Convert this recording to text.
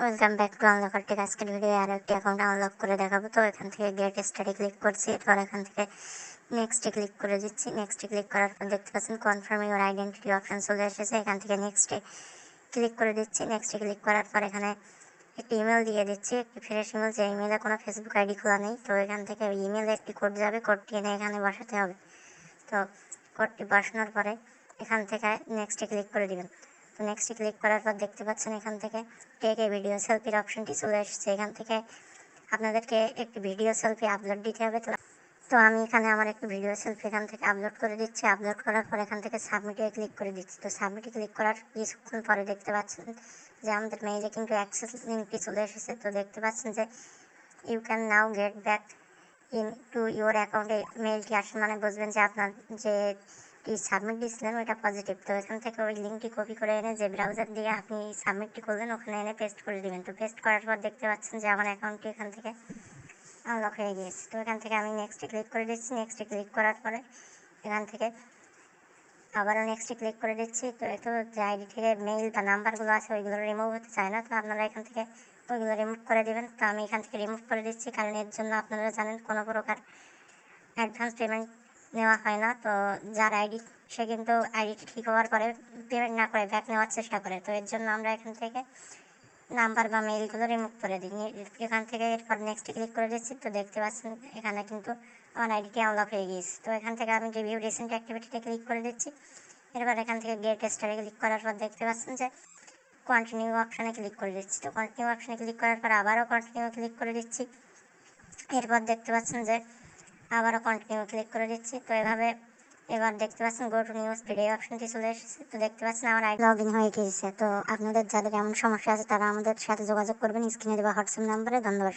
Welcome back to unlocker tech আজকের video, আর একটি অ্যাকাউন্ট আনলক করে দেখাবো। তো এখান থেকে গেট স্টাডি ক্লিক করছি, এরপর এখান থেকে নেক্সটে ক্লিক করে দিচ্ছি। নেক্সটে ক্লিক করার পর দেখতে পাচ্ছেন কনফার্ম ইউর আইডেন্টিটি অপশন চলে এসেছে। এখান থেকে নেক্সটে ক্লিক করে দিচ্ছি। নেক্সটে ক্লিক করার পর এখানে একটি ইমেল দিয়ে দিচ্ছি। একটি ফ্রেশ ইমেল যে ইমেলে কোনো ফেসবুক আইডি খোলা নেই, তো এখান থেকে ইমেলে একটি কোড যাবে। কোডটি এনে এখানে বসাতে হবে। তো কোডটি বসানোর পরে এখান থেকে নেক্সটে ক্লিক করে দিবেন। তো নেক্সটে ক্লিক করার পর দেখতে পাচ্ছেন এখান থেকে টেক এ ভিডিও সেলফির অপশনটি চলে এসেছে। এখান থেকে আপনাদেরকে একটি ভিডিও সেলফি আপলোড দিতে হবে। তো তো আমি এখানে আমার একটি ভিডিও সেলফি এখান থেকে আপলোড করে দিচ্ছি। আপলোড করার পর এখান থেকে সাবমিটে ক্লিক করে দিচ্ছি। তো সাবমিটে ক্লিক করার কিছুক্ষণ পরে দেখতে পাচ্ছেন যে আমাদের মেইলে কিন্তু অ্যাক্সেস লিঙ্কটি চলে এসেছে। তো দেখতে পাচ্ছেন যে you can now get back in to your অ্যাকাউন্টে মেইলটি আসে। মানে বুঝবেন যে আপনার যে সাবমিট দিয়েছিলেন, ওইটা পজিটিভ তো এখান থেকে ওই লিঙ্কটি কপি করে এনে যে ব্রাউজার দিয়ে আপনি সাবমিটটি করলেন, ওখানে এনে পেস্ট করে দিবেন। তো পেস্ট করার পর দেখতে পাচ্ছেন যে আমার অ্যাকাউন্টটি এখান থেকে আনলক হয়ে গিয়েছে। তো এখান থেকে আমি নেক্সটে ক্লিক করে দিচ্ছি। নেক্সটে ক্লিক করার পরে এখান থেকে আবারও নেক্সটে ক্লিক করে দিচ্ছি। তো একটু যে আইডি থেকে মেইল বা নাম্বারগুলো আছে, ওইগুলো রিমুভ হতে চায় না। তো আপনারা এখান থেকে ওইগুলো রিমুভ করে দেবেন। তো আমি এখান থেকে রিমুভ করে দিচ্ছি। কারণ এর জন্য আপনারা জানেন কোনো প্রকার অ্যাডভান্স পেমেন্ট নেওয়া হয় না। তো যার আইডি, সে কিন্তু আইডিটি ঠিক হওয়ার পরে পেমেন্ট না করে ব্যাক নেওয়ার চেষ্টা করে। তো এর জন্য আমরা এখান থেকে নাম্বার বা মেইলগুলো রিমুভ করে দিই। এখান থেকে এরপর নেক্সট ক্লিক করে দিচ্ছি। তো দেখতে পাচ্ছেন এখানে কিন্তু আমার আইডিটি আনলক হয়ে গিয়েছে। তো এখান থেকে আমি রিভিউ রিসেন্ট অ্যাক্টিভিটিতে ক্লিক করে দিচ্ছি, এরপর এখান থেকে গেট স্টারে ক্লিক করার পর দেখতে পাচ্ছেন যে কন্টিনিউ অপশানে ক্লিক করে দিচ্ছি। তো কন্টিনিউ অপশানে ক্লিক করার পর আবারও কন্টিনিউ ক্লিক করে দিচ্ছি। এরপর দেখতে পাচ্ছেন যে আবারও কন্টিনিউ ক্লিক করে দিচ্ছি। তো এভাবে এবার দেখতে পাচ্ছেন গো টু নিউজ ভিডিও অপশনটি চলে এসেছে। তো দেখতে পাচ্ছেন, আমার আইডি লগ ইন হয়ে গিয়েছে। তো আপনাদের যাদের এমন সমস্যা আছে, তারা আমাদের সাথে যোগাযোগ করবেন। স্ক্রিনে দেওয়া হোয়াটসঅ্যাপ নাম্বারে ধন্যবাদ।